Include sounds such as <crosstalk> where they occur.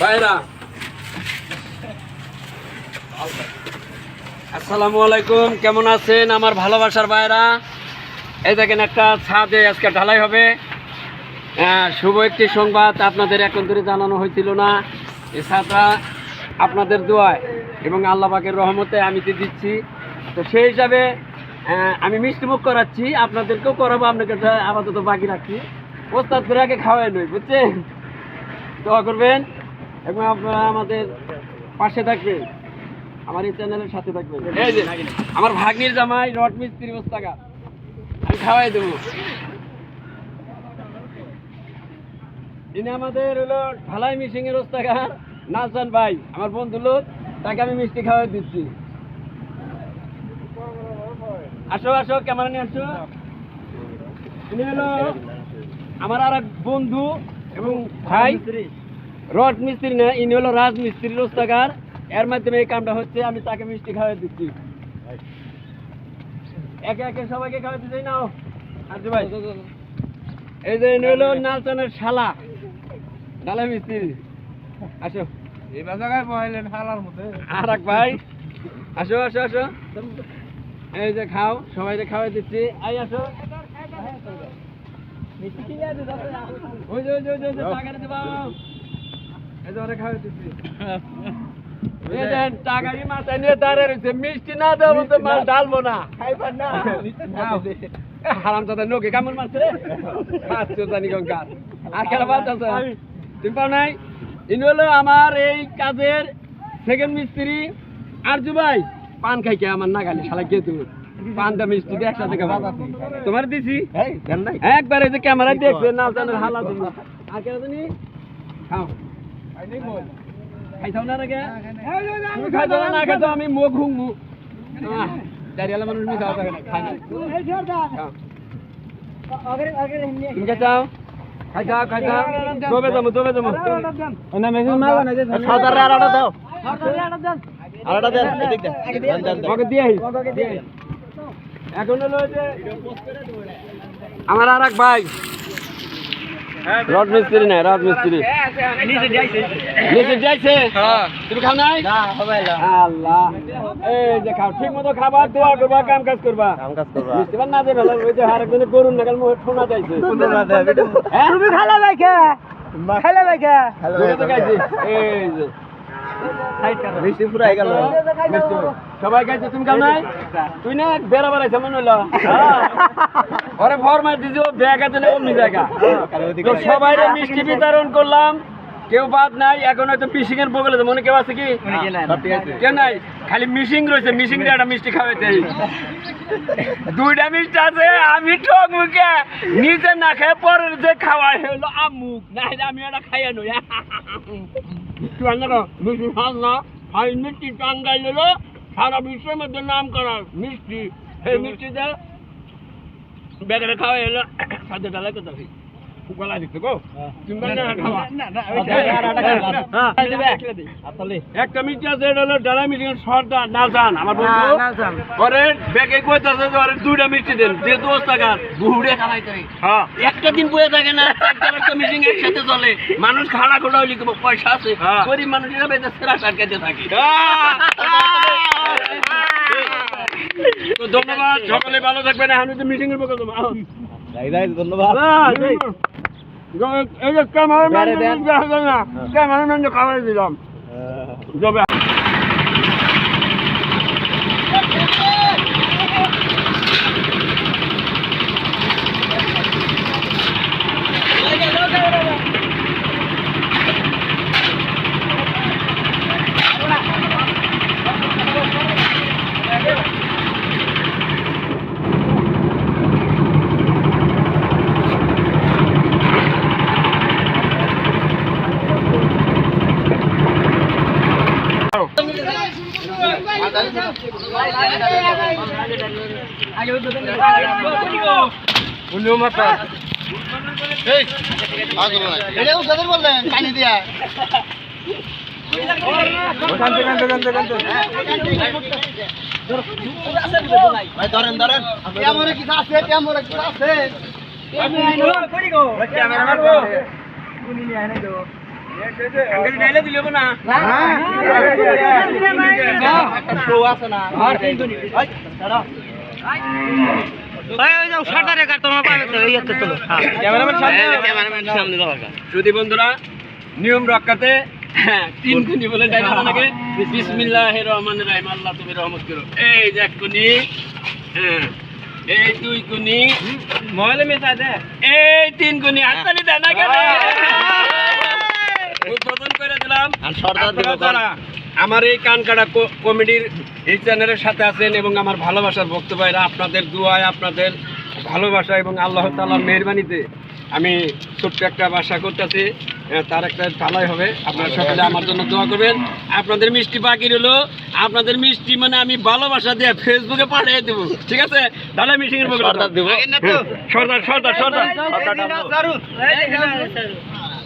ভাইরা। আসসালামু আলাইকুম, কেমন আছেন আমার ভালোবাসার ভাইরা? এই দেখেন একটা ছাদে আজকে ঢালাই হবে। শুভ একটি সংবাদ আপনাদের এখন ধরে জানানো হয়েছিল না। এই ছাদটা আপনাদের দোয়ায় এবং আল্লাহ পাকের রহমতে আমি তো দিচ্ছি। তো সেই হিসাবে আমি মিষ্টিমুখ করাচ্ছি, আপনাদেরকেও করাবো আপনাকে আপাতত বাকি রাখছি। ওস্তাদ করে আগে খাওয়াই নই বুঝছেন? দোয়া করবেন। এবং আপনারা আমাদের পাশে থাকবেন। আমার এই চ্যানেলের সাথে থাকবেন। আমার ভাগ্নির জামাই রড মিস্ত্রি ওস্তাকা আমি খাওয়াই দেবো। ইনি আমাদের হলো ঢালাই মিশিং এর ওস্তাকার নাচন ভাই, আমার বন্ধু লোক। তাকে আমি মিষ্টি খাওয়াই দিচ্ছি। আসো আসো, ক্যামেরা নিয়ে আসো। ইনি হলো আমার আর এক বন্ধু এবং ভাই। রড মিস্ত্রি না ইনি হলো রাজ মিস্ত্রির ওস্তাকার এর মাধ্যমে এই কামটা হচ্ছে আমি তাকে মিষ্টি খাওয়াই দিচ্ছি। একে একে সবাইকে খাওয়াই দিচ্ছি নাও। আচ্ছা ভাই। এই যে ইনি হলো নালচনের শালা ডালা মিস্ত্রি। আসো। এই বাজাগায় বহাইলেন হালার মধ্যে। আর এক ভাই আসো আসো আসো। এই যে খাও সবাইকে খাওয়াই দিচ্ছি। আই আসো। ওই যে ওই যে ওই যে, ওই যে টাকাটা দিবা মিষ্টি না দেবো তো মাল ডালবো না। খাইবার না। হারাম দাদা নোকে কামড় মারছে রে? খাচ্ছ জানি গঙ্গার আর খেলা বাদ আছে তুমি পাও নাই? ইনি হলো আমার এই কাজের সেকেন্ড মিস্ত্রি। আরজু ভাই পান খাইকে আমার না গালি শালা কে তুমি। পানটা মিষ্টি দিয়ে একসাথে খাব। তোমার দিছি। একবার যে ক্যামেরা দেখবে না জানার হালা তুমি আর কেন জানি খাও। খাইছাও না রে তুমি খাইছো না না খাইছো। আমি মুখ হুঙ্গু দাঁড়িয়ালা মানুষ মিশাও থাকে না খাই না। তুমি খাইছাও? খাইছাও খাইছাও? দবে যাব দবে যাব না মেশিন মারবা না যে সাদারে আড়াটা দাও। আলাদা দেন এদিক দেন ওকে দিয়ে আই, এখন হলো যে আমার আর এক ভাই। রড মিস্ত্রি নাই রাজ মিস্ত্রি নিচে যাইছে তুমি খাও নাই? আল্লাহ। এই যে খাও ঠিক মতো খাবার দোয়া করবা কাম কাজ করবা। কাম কাজ করবা। মিষ্টি বান না দেবে ওই যে আরেকজনে করুন না কাল ঠোনা যাইছে সুন্দর না দেবে হ্যাঁ তুমি খালা বাইকে খালা বাইকে তুমি এই যে। মিষ্টি ফুরাই গেল। সবাই খাইছে তুমি খাও নাই? তুই না বেড়া বেড়াইছে মনে হলো হ্যাঁ। <laughs> ওরে ফরমাই দিছি ও ব্যাগ না অমনি জায়গা। তো সবাই মিষ্টি বিতরণ করলাম। কেউ বাদ নাই এখন হয়তো মিশিং এর বগলে মনে কেউ আছে কি? কেউ নাই। খালি মিশিং রয়েছে মিশিং দিয়ে একটা মিষ্টি খাওয়াইতে। দুইটা মিষ্টি আছে আমি ঠক মুখে নিজে না খেয়ে পরের যে খাওয়াই হলো আমুক। না আমি এটা খাইয়া নই। মিষ্টি খাস না খাই মিষ্টি টাঙ্গাই হলো সারা বিশ্বের মধ্যে নাম করা মিষ্টি এই মিষ্টিতে বেগারে খাওয়াই হলো। সাথে ডালাই কথা গলা দিতে গো। তুমি বললে না খাওয়া হ্যাঁ। একটা মিষ্টি আছে এটা হলো ডালা মিষ্টি সর্দার নালসান। আমার বন্ধু। পরে ব্যাগে কইতাছে যে দুইটা মিষ্টি দেন। যেহেতু ওস্তাকার। বুড়ে খালাইতে হ্যাঁ। একটা দিন বয়ে থাকে না একটা একটা মিটিং একসাথে চলে। মানুষ খাড়া খোড়া হইলে পয়সা আছে। গরিব মানুষ হিসাবে সেরা সারকাতে থাকে। তো ধন্যবাদ সকালে ভালো থাকবেন। আমি তো মিটিং এর পক্ষে তোমার। ধন্যবাদ। এই যে ক্যামেরাম্যান না ক্যামেরাম্যান খাবার দিলাম। যাবে। ধরেন ধরেন কিছু আছে কিছু আছে শো আছে না আর কিন্তু নি। ওই, দাঁড়াও। যদি বন্ধুরা নিয়ম রক্ষাতে হ্যাঁ, তিন কুনি বলে ডাইলে আপনাকে বিসমিল্লাহ রহমান রাহিম আল্লাহ তুমি রহমত করো এই যে এক কুনি হ্যাঁ এই দুই কুনি মোবাইলে মেসা দে এই তিন গুণি হাততালি দেন না কেন উদ্বোধন করে দিলাম যারা আমার এই কান কাটা কমেডির এই চ্যানেলের সাথে আছেন এবং আমার ভালোবাসার ভক্ত ভাইরা আপনাদের দুয়ায় আপনাদের ভালোবাসা এবং আল্লাহ তাআলার মেহরবানিতে আমি ছোট্ট একটা বাসা করতেছি। তার একটা ঢালাই হবে। আপনারা সকলে আমার জন্য দোয়া করবেন। আপনাদের মিষ্টি বাকি রইল আপনাদের মিষ্টি মানে আমি ভালোবাসা দিয়ে ফেসবুকে পাঠিয়ে দেবো। ঠিক আছে? ঢালাই মিটিং এর সর্দার দেবো? সর্দার সর্দার